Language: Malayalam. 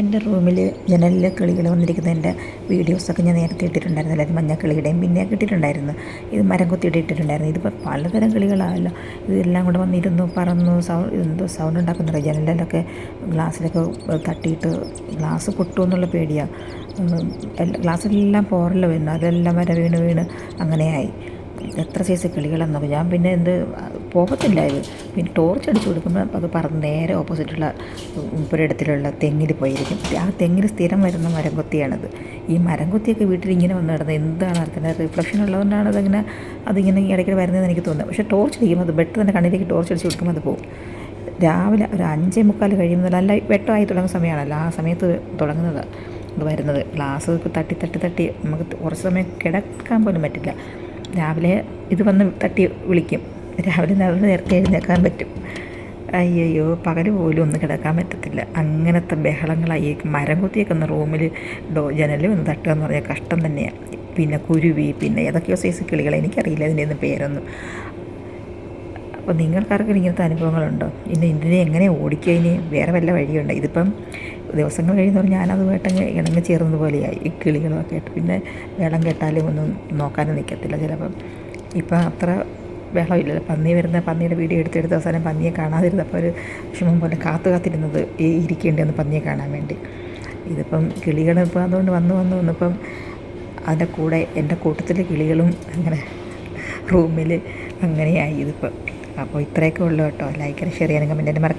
എന്റെ റൂമിൽ ജനലിൽ കിളികൾ വന്നിരിക്കുന്നതിന്റെ വീഡിയോസൊക്കെ ഞാൻ നേരത്തെ ഇട്ടിട്ടുണ്ടായിരുന്നു. അതായത് മഞ്ഞക്കിളിയുടെയും പിന്നെ കിട്ടിയിട്ടുണ്ടായിരുന്നു. ഇത് മരം കൊത്തിയിട്ട് ഇട്ടിട്ടുണ്ടായിരുന്നു. ഇതിപ്പോൾ പലതരം കിളികളാണല്ലോ. ഇതെല്ലാം കൂടെ വന്നിരുന്നു പറന്നു സൗണ്ട് എന്തോ സൗണ്ട് ഉണ്ടാക്കുന്നുണ്ട്. ജനലിലൊക്കെ ഗ്ലാസ്സിലൊക്കെ തട്ടിയിട്ട് ഗ്ലാസ് പൊട്ടു എന്നുള്ള പേടിയാണ് ഗ്ലാസ്സിലെല്ലാം പോറല്ലോ വീണു. അതെല്ലാം വരെ വീണ്. വീണ് അങ്ങനെയായി എത്ര സൈസ് കിളികളെന്നൊക്കെ ഞാൻ പിന്നെ എന്ത് പോകത്തില്ല ഇത് പിന്നെ ടോർച്ച് അടിച്ചു കൊടുക്കുമ്പോൾ അത് പറന്ന് നേരെ ഓപ്പോസിറ്റുള്ള പുരയിടത്തിലുള്ള തെങ്ങിൽ പോയിരിക്കും. ആ തെങ്ങിൽ സ്ഥിരം വരുന്ന മരം കൊത്തിയാണിത് ഈ മരം കൊത്തിയൊക്കെ വീട്ടിൽ ഇങ്ങനെ വന്ന് കിടന്നത് എന്താണ് അർത്ഥം റിഫ്ലക്ഷൻ ഉള്ളതുകൊണ്ടാണ് അതിങ്ങനെ അതിങ്ങനെ ഇടയ്ക്ക് വരുന്നതെന്ന് എനിക്ക് തോന്നുന്നത്. പക്ഷേ ടോർച്ച് അടിക്കുമ്പോൾ അത് ബെട്ട് തന്നെ കണ്ണിലേക്ക് ടോർച്ച് അടിച്ച് കൊടുക്കുമ്പോൾ അത് പോകും രാവിലെ ഒരു അഞ്ചേ മുക്കാൽ കഴിയുമ്പോൾ നല്ല വെട്ടമായി തുടങ്ങുന്ന സമയമാണല്ലോ. ആ സമയത്ത് തുടങ്ങുന്നത് അത് വരുന്നത്. ഗ്ലാസ് തട്ടി തട്ടി തട്ടി നമുക്ക് കുറച്ച് സമയം കിടക്കാൻ പോലും പറ്റില്ല. രാവിലെ ഇത് വന്ന് തട്ടി വിളിക്കും. രാവിലെ നല്ല നേരത്തെ എഴുന്നേക്കാൻ പറ്റും. അയ്യോ പകൽ പോലും ഒന്ന് കിടക്കാൻ പറ്റത്തില്ല. അങ്ങനത്തെ ബഹളങ്ങളായി മരം കുത്തിയൊക്കെ ഒന്ന് റൂമിൽ ഡോ ജനലിൽ ഒന്ന് തട്ടുക എന്ന് പറഞ്ഞാൽ കഷ്ടം തന്നെയാണ് പിന്നെ കുരുവി പിന്നെ ഏതൊക്കെയോ സൈസ് കിളികൾ എനിക്കറിയില്ല അതിന്റെ ഒന്നും പേരൊന്നും. അപ്പോൾ നിങ്ങൾക്കാർക്കും ഇങ്ങനത്തെ അനുഭവങ്ങളുണ്ടോ? ഇനി ഇതിനെ എങ്ങനെ ഓടിക്കുക? ഇനി വേറെ വല്ല വഴിയുണ്ടോ? ഇതിപ്പം ദിവസങ്ങൾ കഴിയുന്നവർ വേട്ടങ്ങ് ഇണങ്ങി ചേർന്നത് പോലെയായി. ഈ കിളികളൊക്കെ ആയിട്ട്. പിന്നെ വെള്ളം കെട്ടാലും ഒന്നും നോക്കാനും നിൽക്കത്തില്ല ചിലപ്പം. ഇപ്പം അത്ര വെള്ളമില്ലല്ലോ പന്നി വരുന്ന പന്നിയുടെ വീഡിയോ എടുത്തെടുത്ത് അവസാനം പന്നിയെ കാണാതിരുന്നപ്പോൾ ഒരു വിഷമം പോലെ കാത്തു കാത്തിരുന്നത് ഈ ഇരിക്കേണ്ടിയെന്ന് പന്നിയെ കാണാൻ വേണ്ടി. ഇതിപ്പം കിളികൾ ഇപ്പോൾ അതുകൊണ്ട് വന്നു വന്നു വന്നപ്പം അതിന്റെ കൂടെ എന്റെ കൂട്ടത്തിലെ കിളികളും അങ്ങനെ റൂമിൽ അങ്ങനെയായി ഇതിപ്പം. അപ്പോൾ ഇത്രയൊക്കെ ഉള്ളൂ കേട്ടോ. ലൈക്കിന് ഷെയർ ചെയ്യാനും കമന്റ് മറക്കരുത്.